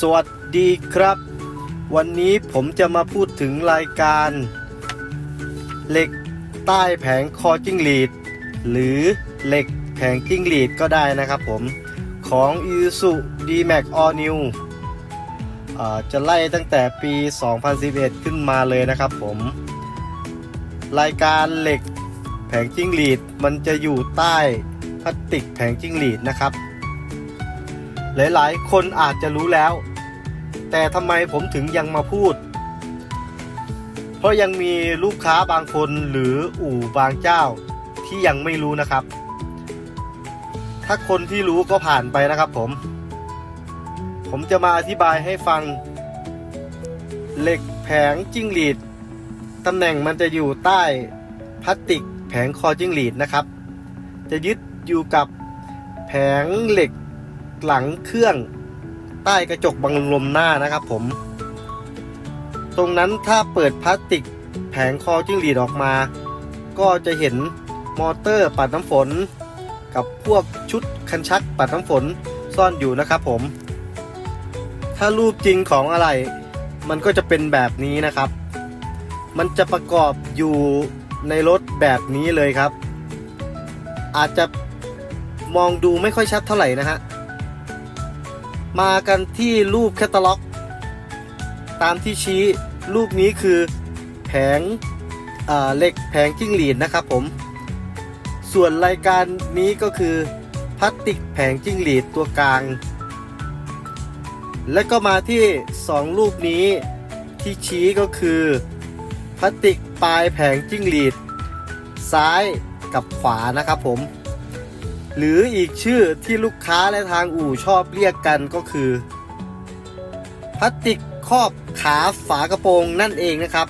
สวัสดีครับ วันนี้ผมจะมาพูดถึงรายการ เหล็กใต้แผงคอจิ้งหรีด หรือเหล็กแผงจิ้งหรีดก็ได้นะครับผมของ i s u D-Max All New จะไล่ตั้งแต่ปี 2011 ขึ้นมาเลยนะครับผม รายการเหล็กแผงจิ้งหรีดมันจะอยู่ใต้พลาสติกแผงจิ้งหรีดนะครับ หลายๆ คนอาจจะรู้แล้ว แต่ทำไมผมถึงยังมาพูด เพราะยังมีลูกค้าบางคนหรืออู่บางเจ้าที่ยังไม่รู้นะครับ ถ้าคนที่รู้ก็ผ่านไปนะครับผม ผมจะมาอธิบายให้ฟัง เหล็กแผงจิ้งหรีดตำแหน่งมันจะอยู่ใต้พลาสติกแผงคอจิ้งหรีดนะครับ จะยึดอยู่กับแผงเหล็ก หลังเครื่องใต้กระจกบังลมหน้านะครับผม ตรงนั้นถ้าเปิดพลาสติกแผงคอจิ้งหรีดออกมา ก็จะเห็นมอเตอร์ปัดน้ำฝน กับพวกชุดคันชักปัดน้ำฝนซ่อนอยู่นะครับผม ถ้ารูปจริงของอะไร มันก็จะเป็นแบบนี้นะครับ มันจะประกอบอยู่ในรถแบบนี้เลยครับ อาจจะมองดูไม่ค่อยชัดเท่าไหร่นะฮะ มากันที่รูปแคตตาล็อก ตามที่ชี้รูปนี้คือแผงเหล็กแผงจิ้งหรีดนะครับผม ส่วนรายการนี้ก็คือพลาสติกแผงจิ้งหรีดตัวกลาง และก็มาที่สองรูปนี้ที่ชี้ก็คือพลาสติกปลายแผงจิ้งหรีด ซ้ายกับขวานะครับผม หรืออีกชื่อที่ลูกค้าและทางอู่ชอบเรียกกันก็คือพลาสติกครอบขาฝากระโปรงนั่นเองนะครับ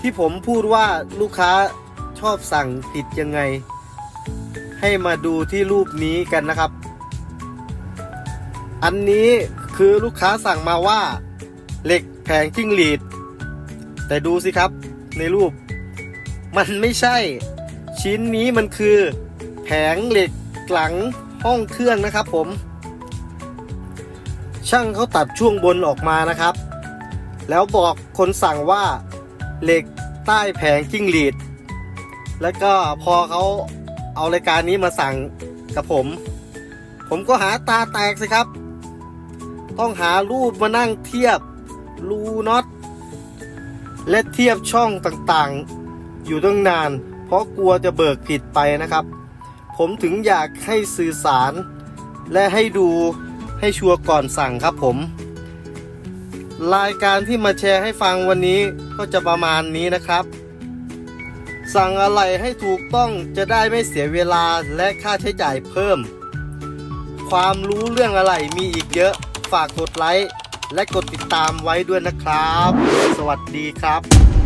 ที่ผมพูดว่าลูกค้าชอบสั่งผิดยังไง ให้มาดูที่รูปนี้กันนะครับ อันนี้คือลูกค้าสั่งมาว่าเหล็กแผงจิ้งหรีด แต่ดูสิครับในรูป มันไม่ใช่ ชิ้นนี้มันคือ แผงเหล็กหลังห้องเครื่องนะครับผม ช่างเขาตัดช่วงบนออกมานะครับ แล้วบอกคนสั่งว่าเหล็กใต้แผงจิ้งหรีด แล้วก็พอเขาเอารายการนี้มาสั่งกับผม ผมก็หาตาแตกสิครับ ต้องหารูปมานั่งเทียบรูน็อตและเทียบช่องต่างๆ อยู่ตั้งนาน เพราะกลัวจะเบิกผิดไปนะครับ ผมถึงอยากให้สื่อสาร และให้ดูให้ชัวร์ก่อนสั่งครับผม รายการที่มาแชร์ให้ฟังวันนี้ก็จะประมาณนี้นะครับ สั่งอะไรให้ถูกต้องจะได้ไม่เสียเวลาและค่าใช้จ่ายเพิ่ม ความรู้เรื่องอะไรมีอีกเยอะฝากกดไลค์และกดติดตามไว้ด้วยนะครับ สวัสดีครับ